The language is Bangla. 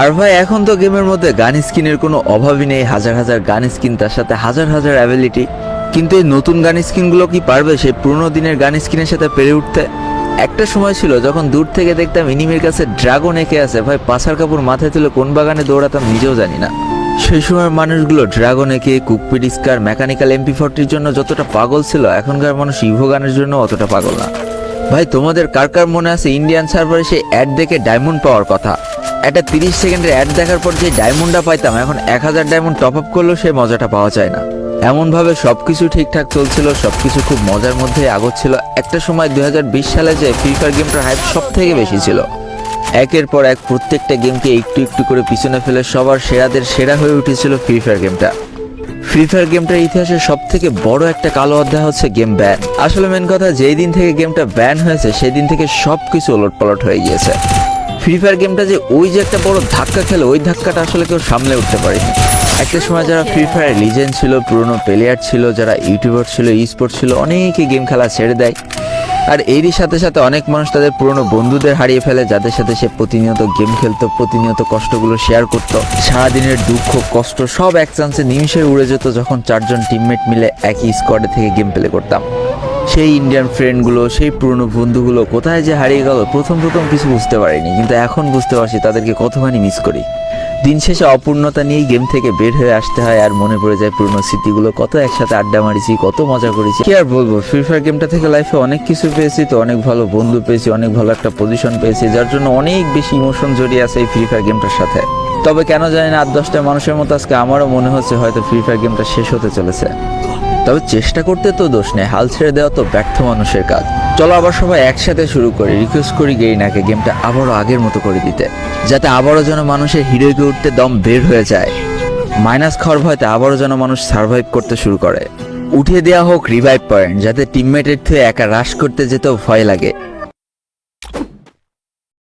আর ভাই, এখন তো গেমের মধ্যে গান স্কিনের কোনো অভাবই নেই, হাজার হাজার গান স্কিন, তার সাথে হাজার হাজার অ্যাবিলিটি কিন্তু এই নতুন গান স্কিনগুলো কি পারবে? সেই পুরনো দিনের গান স্কিনের সাথে পেরে উঠতে? একটা সময় ছিল যখন দূর থেকে দেখতাম ইনিমির কাছে ড্রাগন এঁকে আছে। ভাই পাশার কাপড় মাথায় তুলে কোন বাগানে দৌড়াতাম নিজেও জানি না। সেই সময়ের মানুষগুলো ড্রাগন এঁকে কুকপিড স্কার, মেকানিক্যাল এমপি ফোরটির জন্য যতটা পাগল ছিল, এখনকার মানুষ ইভো গানের জন্য অতটা পাগল না। ভাই, তোমাদের কার কার মনে আছে? ইন্ডিয়ান সার্ভারে সেই অ্যাড দেখে ডায়মন্ড পাওয়ার কথা। একটা তিরিশ সেকেন্ডের অ্যাড দেখার পর যে ডায়মন্ডটা পাইতাম, এখন এক হাজার ডায়মন্ড টপ আপ করলেও সেই মজাটা পাওয়া যায় না। এমনভাবে সব কিছু ঠিকঠাক চলছিল সব কিছু খুব মজার মধ্যে আগোচ্ছিল। একটা সময় দুই হাজার বিশ সালে যে ফ্রি ফায়ার গেমটার হাইপ সব থেকে বেশি ছিল। একের পর এক প্রত্যেকটা গেমকে একটু একটু করে পিছনে ফেলে সবার সেরাদের সেরা হয়ে উঠেছিল ফ্রি ফায়ার গেমটা ফ্রি ফায়ার গেমটার ইতিহাসে সব থেকে বড় একটা কালো অধ্যায় হচ্ছে গেম ব্যান আসলে মেন কথা, যেই দিন থেকে গেমটা ব্যান হয়েছে সেই দিন থেকে সব কিছু ওলট পালট হয়ে গিয়েছে। ফ্রি ফায়ার গেমটা যে ওই যে একটা বড় ধাক্কা খেলে, ওই ধাক্কাটা আসলে কেউ সামলে উঠতে পারেনি। একটা সময় যারা ফ্রি ফায়ার লিজেন্ড ছিল, পুরনো প্লেয়ার ছিল, যারা ইউটিউবার ছিল স্পোর্ট ছিল অনেকে গেম খেলা ছেড়ে দেয়। আর এরই সাথে সাথে অনেক মানুষ তাদের পুরনো বন্ধুদের হারিয়ে ফেলে, যাদের সাথে সে প্রতিনিয়ত গেম খেলতো, প্রতিনিয়ত কষ্টগুলো শেয়ার করতো। সারাদিনের দুঃখ, কষ্ট সব এক চান্সে নিমিশে উড়ে যেত যখন চারজন টিমমেট মিলে একই স্কোয়াডে থেকে গেম প্লে করতাম। সেই ইন্ডিয়ান ফ্রেন্ডগুলো সেই পুরনো বন্ধুগুলো কোথায় যে হারিয়ে গেল, প্রথম প্রথম কিছু বুঝতে পারিনি। কিন্তু এখন বুঝতে পারছি তাদেরকে কতখানি মিস করি। দিন শেষে অপূর্ণতা নিয়েই গেম থেকে বের হয়ে আসতে হয় আর মনে পড়ে যায় পুরনো স্মৃতিগুলো, কত একসাথে আড্ডা মারিছি, কত মজা করেছি। কি আর বলব ফ্রি ফায়ার গেমটা থেকে লাইফে অনেক কিছু পেয়েছি তো, অনেক ভালো বন্ধু পেয়েছি, অনেক ভালো একটা পজিশন পেয়েছি, যার জন্য অনেক বেশি ইমোশন জড়িয়ে আছে এই ফ্রি ফায়ার গেমটার সাথে। তবে কেন জানি না, আট দশটা মানুষের মতো আজকে আমারও মনে হচ্ছে হয়তো ফ্রি ফায়ার গেমটা শেষ হতে চলেছে। তবে চেষ্টা করতে তো দোষ নেই, হাল ছেড়ে দেওয়া তো ব্যর্থ মানুষের কাজ। চলো আবার সবাই একসাথে শুরু করি রিকোয়েস্ট করি গেইনাকে গেমটা আবারও আগের মতো করে দিতে, যাতে আবারও যেন মানুষের হিরোকে উঠতে দম বের হয়ে যায়। মাইনাস খাওয়ার ভয়তে আবারও যেন মানুষ সার্ভাইভ করতে শুরু করে। উঠিয়ে দেওয়া হোক রিভাইভ পয়েন্ট যাতে টিমমেটের থেকে একা হ্রাস করতে যেতেও ভয় লাগে।